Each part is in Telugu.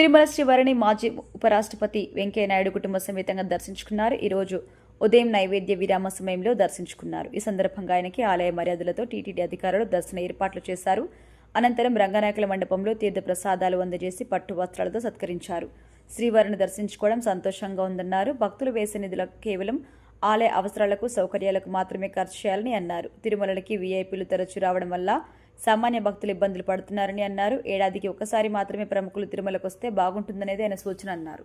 తిరుమల శ్రీవారిని మాజీ ఉపరాష్ట్రపతి వెంకయ్యనాయుడు కుటుంబ సమేతంగా దర్శించుకున్నారు. ఈరోజు ఉదయం నైవేద్య విరామ సమయంలో దర్శించుకున్నారు. ఈ సందర్భంగా ఆయనకి ఆలయ మర్యాదలతో టీటీడీ అధికారులు దర్శన ఏర్పాట్లు చేశారు. అనంతరం రంగనాయకుల మండపంలో తీర్థ ప్రసాదాలు అందజేసి పట్టు వస్త్రాలతో సత్కరించారు. శ్రీవారిని దర్శించుకోవడం సంతోషంగా ఉందన్నారు. భక్తులు వేసే నిధులకు కేవలం ఆలయ అవసరాలకు సౌకర్యాలకు మాత్రమే ఖర్చు చేయాలని అన్నారు. తిరుమలకి వీఐపీలు తరచు రావడం వల్ల సామాన్య భక్తులు ఇబ్బందులు పడుతున్నారని అన్నారు. ఏడాదికి ఒకసారి మాత్రమే ప్రముఖులు తిరుమలకు వస్తే బాగుంటుందనేది ఆయన సూచన అన్నారు.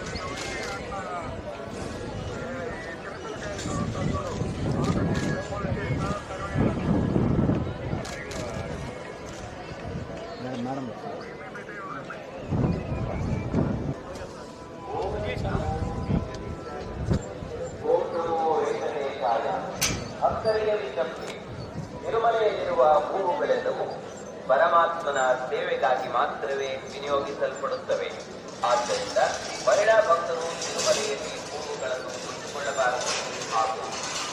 ವಿಜ್ಞಪ್ತಿ ತಿರುಮಲೆಯಲ್ಲಿರುವ ಹೂವುಗಳೆಲ್ಲವೂ ಪರಮಾತ್ಮನ ಸೇವೆಗಾಗಿ ಮಾತ್ರವೇ ವಿನಿಯೋಗಿಸಲ್ಪಡುತ್ತವೆ ಆದ್ದರಿಂದ ಮಹಿಳಾ ಭಕ್ತರು ತಿರುಮಲೆಯಲ್ಲಿ ಹೂವುಗಳನ್ನು ಕೊಂಡುಕೊಳ್ಳಬಾರದು ಹಾಗೂ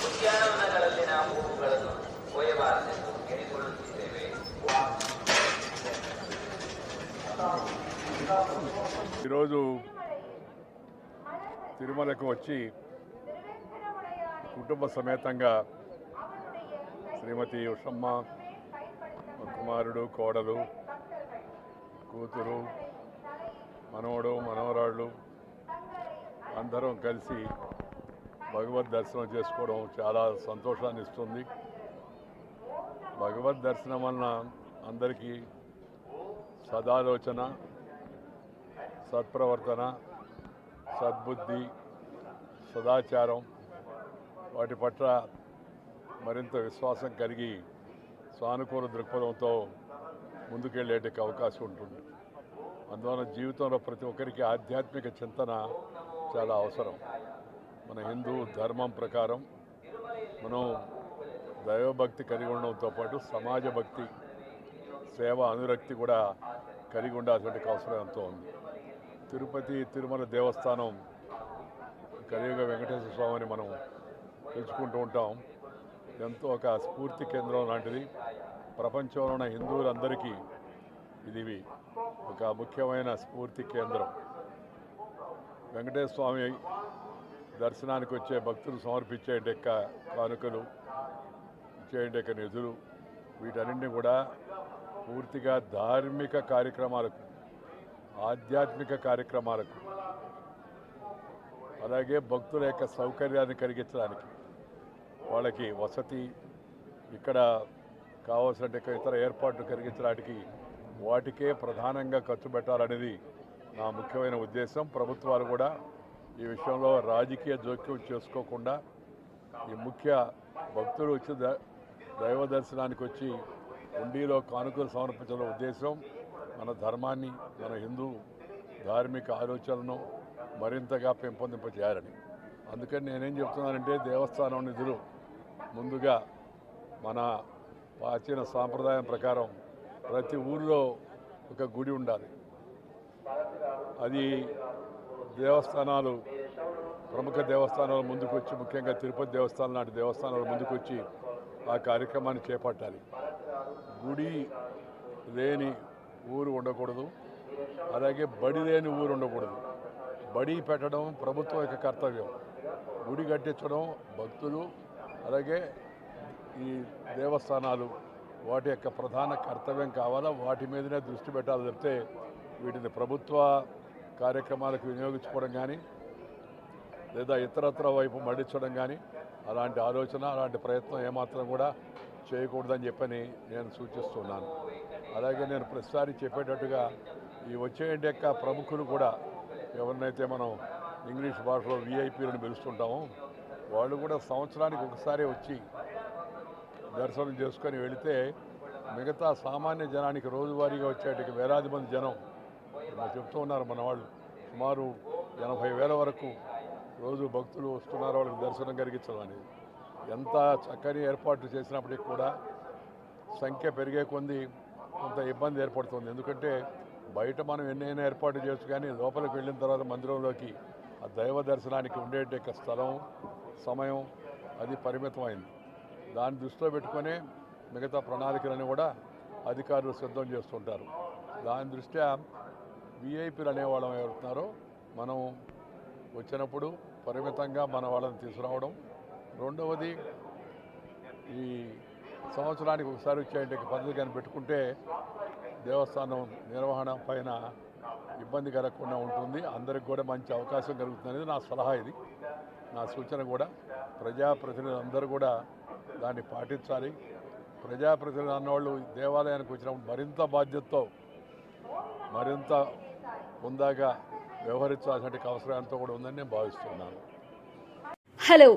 ಉದ್ಯಾನವನಗಳಲ್ಲಿನ ಹೂವುಗಳನ್ನು ಕೊಯ್ಯಬಾರದೆಂದು ಕೇಳಿಕೊಳ್ಳುತ್ತಿದ್ದೇವೆ ఈరోజు తిరుమలకు వచ్చి కుటుంబ సమేతంగా శ్రీమతి ఉషమ్మ కుమారుడు కోడలు కూతురు మనవడు మనవరాళ్ళు అందరం కలిసి భగవద్ దర్శనం చేసుకోవడం చాలా సంతోషాన్ని ఇస్తుంది. భగవద్ దర్శనం వలన అందరికీ సదాలోచన సత్ప్రవర్తన సద్బుద్ధి సదాచారం వాటి పట్ల మరింత విశ్వాసం కలిగి సానుకూల దృక్పథంతో ముందుకెళ్ళేటికి అవకాశం ఉంటుంది. అందువలన జీవితంలో ప్రతి ఒక్కరికి ఆధ్యాత్మిక చింతన చాలా అవసరం. మన హిందూ ధర్మం ప్రకారం మనం దైవభక్తి కలిగి ఉండడంతో పాటు సమాజ భక్తి సేవ అనురక్తి కూడా కలిగి ఉండాల్సిన అవసరం ఎంతో ఉంది. తిరుపతి తిరుమల దేవస్థానం కలియుగ వెంకటేశ్వర స్వామిని మనం తెలుసుకుంటూ ఉంటాం. ఎంతో ఒక స్ఫూర్తి కేంద్రం లాంటిది. ప్రపంచంలో ఉన్న హిందువులందరికీ ఇది ఒక ముఖ్యమైన స్ఫూర్తి కేంద్రం. వెంకటేశ్వర స్వామి దర్శనానికి వచ్చే భక్తులు సమర్పించే యొక్క కానుకలు ఇచ్చే యొక్క నిధులు వీటన్నింటినీ కూడా పూర్తిగా ధార్మిక కార్యక్రమాలకు ఆధ్యాత్మిక కార్యక్రమాలకు అలాగే భక్తుల యొక్క సౌకర్యాన్ని కలిగించడానికి వాళ్ళకి వసతి ఇక్కడ కావాల్సిన ఇతర ఏర్పాట్లు కలిగించడానికి వాటికే ప్రధానంగా ఖర్చు పెట్టాలనేది నా ముఖ్యమైన ఉద్దేశం. ప్రభుత్వాలు కూడా ఈ విషయంలో రాజకీయ జోక్యం చేసుకోకుండా ఈ ముఖ్య భక్తులు వచ్చి ద- దైవ దర్శనానికి వచ్చి ఉండిలో కానుకలు సమర్పించడం ఉద్దేశం. మన ధర్మాన్ని మన హిందూ ధార్మిక ఆలోచనలను మరింతగా పెంపొందింపజేయాలని. అందుకని నేనేం చెప్తున్నానంటే దేవస్థానం నిధులు ముందుగా మన ప్రాచీన సాంప్రదాయం ప్రకారం ప్రతి ఊరిలో ఒక గుడి ఉండాలి. అది దేవస్థానాలు ప్రముఖ దేవస్థానాలు ముందుకు వచ్చి ముఖ్యంగా తిరుపతి దేవస్థానం లాంటి దేవస్థానాలు ముందుకొచ్చి ఆ కార్యక్రమాన్ని చేపట్టాలి. గుడి లేని ఊరు ఉండకూడదు. అలాగే బడి లేని ఊరు ఉండకూడదు. బడి పెట్టడం ప్రభుత్వం యొక్క కర్తవ్యం. గుడి కట్టించడం భక్తులు అలాగే ఈ దేవస్థానాలు వాటి యొక్క ప్రధాన కర్తవ్యం కావాలా? వాటి మీదనే దృష్టి పెట్టాలి చెప్తే వీటిని ప్రభుత్వ కార్యక్రమాలకు వినియోగించుకోవడం కానీ లేదా ఇతరత్ర వైపు మళ్ళించడం కానీ అలాంటి ఆలోచన అలాంటి ప్రయత్నం ఏమాత్రం కూడా చేయకూడదని చెప్పని నేను సూచిస్తున్నాను. అలాగే నేను ప్రతిసారి చెప్పేటట్టుగా ఈ వచ్చే యొక్క ప్రముఖులు కూడా ఎవరినైతే మనం ఇంగ్లీష్ భాషలో విఐపీలను పిలుస్తుంటామో వాళ్ళు కూడా సంవత్సరానికి ఒకసారి వచ్చి దర్శనం చేసుకొని వెళితే మిగతా సామాన్య జనానికి రోజువారీగా వచ్చేటికి వేలాది మంది జనం చెప్తూ ఉన్నారు మన వాళ్ళు. సుమారు ఎనభై వేల వరకు రోజు భక్తులు వస్తున్నారు వాళ్ళకి దర్శనం కలిగించడం అనేది ఎంత చక్కని ఏర్పాట్లు చేసినప్పటికీ కూడా సంఖ్య పెరిగే కొంది కొంత ఇబ్బంది ఏర్పడుతుంది. ఎందుకంటే బయట మనం ఎన్నైనా ఏర్పాటు చేయొచ్చు కానీ లోపలికి వెళ్ళిన తర్వాత మందిరంలోకి ఆ దైవ దర్శనానికి ఉండే స్థలం సమయం అది పరిమితమైంది. దాన్ని దృష్టిలో పెట్టుకొని మిగతా ప్రణాళికలను కూడా అధికారులు సిద్ధం చేస్తుంటారు. దాని దృష్ట్యా విఐపీలు అనేవాళ్ళం ఎవరుతున్నారో మనం వచ్చినప్పుడు పరిమితంగా మన వాళ్ళని తీసుకురావడం. రెండవది ఈ సంవత్సరానికి ఒకసారి వచ్చేటువంటి పద్ధతి కానీ పెట్టుకుంటే దేవస్థానం నిర్వహణ పైన ఇబ్బంది కలగకుండా ఉంటుంది. అందరికి కూడా మంచి అవకాశం కలుగుతుంది అనేది నా సలహా ఇది. నా సూచన కూడా. ప్రజాప్రతినిధులు అందరూ కూడా దాన్ని పాటించాలి. ప్రజాప్రతినిధులు అన్నవాళ్ళు దేవాలయానికి వచ్చినప్పుడు మరింత బాధ్యతతో మరింత ముందాగా వ్యవహరించాల్సిన అవసరం ఎంతో కూడా ఉందని నేను భావిస్తున్నాను. హలో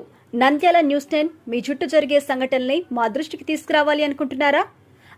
నంద్యాల న్యూస్ టెన్ మీ చుట్టూ జరిగే సంఘటనల్ని మా దృష్టికి తీసుకురావాలి అనుకుంటున్నారా?